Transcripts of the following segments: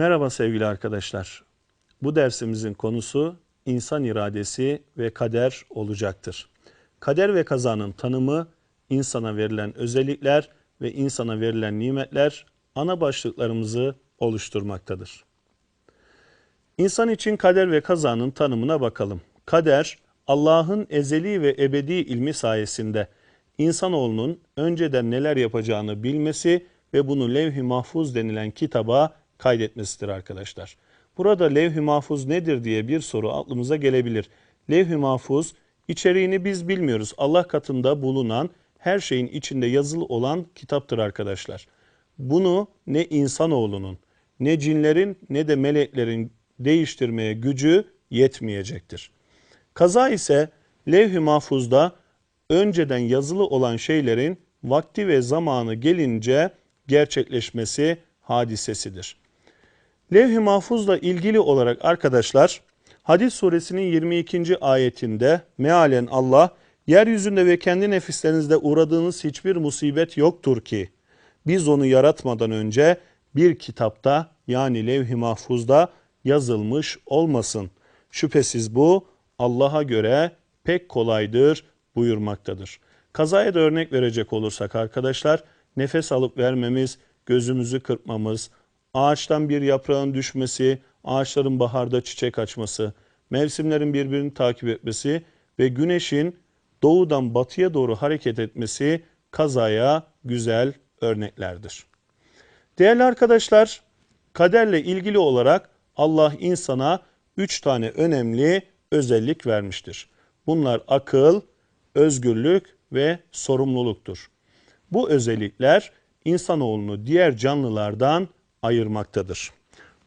Merhaba sevgili arkadaşlar. Bu dersimizin konusu insan iradesi ve kader olacaktır. Kader ve kazanın tanımı, insana verilen özellikler ve insana verilen nimetler ana başlıklarımızı oluşturmaktadır. İnsan için kader ve kazanın tanımına bakalım. Kader, Allah'ın ezeli ve ebedi ilmi sayesinde insanoğlunun önceden neler yapacağını bilmesi ve bunu levh-i mahfuz denilen kitaba kaydetmesidir arkadaşlar. Burada levh-i mahfuz nedir diye bir soru aklımıza gelebilir. Levh-i mahfuz içeriğini biz bilmiyoruz. Allah katında bulunan her şeyin içinde yazılı olan kitaptır arkadaşlar. Bunu ne insanoğlunun, ne cinlerin ne de meleklerin değiştirmeye gücü yetmeyecektir. Kaza ise levh-i mahfuzda önceden yazılı olan şeylerin vakti ve zamanı gelince gerçekleşmesi hadisesidir. Levh-i mahfuzla ilgili olarak arkadaşlar Hadis suresinin 22. ayetinde mealen Allah yeryüzünde ve kendi nefislerinizde uğradığınız hiçbir musibet yoktur ki biz onu yaratmadan önce bir kitapta yani levh-i mahfuzda yazılmış olmasın. Şüphesiz bu Allah'a göre pek kolaydır buyurmaktadır. Kazaya da örnek verecek olursak arkadaşlar nefes alıp vermemiz, gözümüzü kırpmamız, ağaçtan bir yaprağın düşmesi, ağaçların baharda çiçek açması, mevsimlerin birbirini takip etmesi ve güneşin doğudan batıya doğru hareket etmesi kazaya güzel örneklerdir. Değerli arkadaşlar, kaderle ilgili olarak Allah insana üç tane önemli özellik vermiştir. Bunlar akıl, özgürlük ve sorumluluktur. Bu özellikler insanoğlunu diğer canlılardan ayırmaktadır.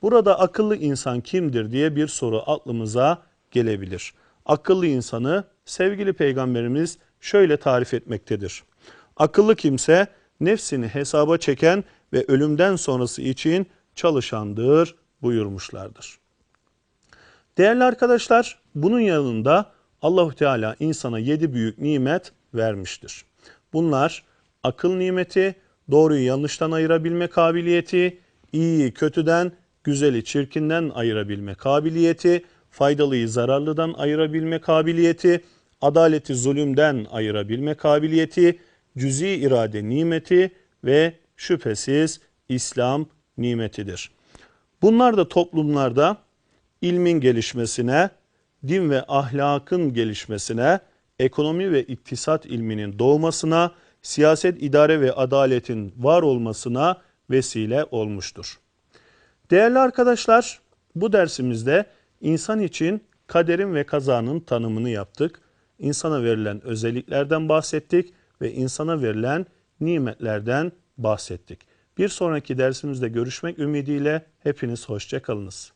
Burada akıllı insan kimdir diye bir soru aklımıza gelebilir. Akıllı insanı sevgili peygamberimiz şöyle tarif etmektedir. Akıllı kimse nefsini hesaba çeken ve ölümden sonrası için çalışandır buyurmuşlardır. Değerli arkadaşlar, bunun yanında Allahu Teala insana yedi büyük nimet vermiştir. Bunlar akıl nimeti, doğruyu yanlıştan ayırabilme kabiliyeti, iyiyi kötüden, güzeli çirkinden ayırabilme kabiliyeti, faydalıyı zararlıdan ayırabilme kabiliyeti, adaleti zulümden ayırabilme kabiliyeti, cüzi irade nimeti ve şüphesiz İslam nimetidir. Bunlar da toplumlarda ilmin gelişmesine, din ve ahlakın gelişmesine, ekonomi ve iktisat ilminin doğmasına, siyaset, idare ve adaletin var olmasına vesile olmuştur. Değerli arkadaşlar, bu dersimizde insan için kaderin ve kazanın tanımını yaptık. İnsana verilen özelliklerden bahsettik ve insana verilen nimetlerden bahsettik. Bir sonraki dersimizde görüşmek ümidiyle hepiniz hoşça kalınız.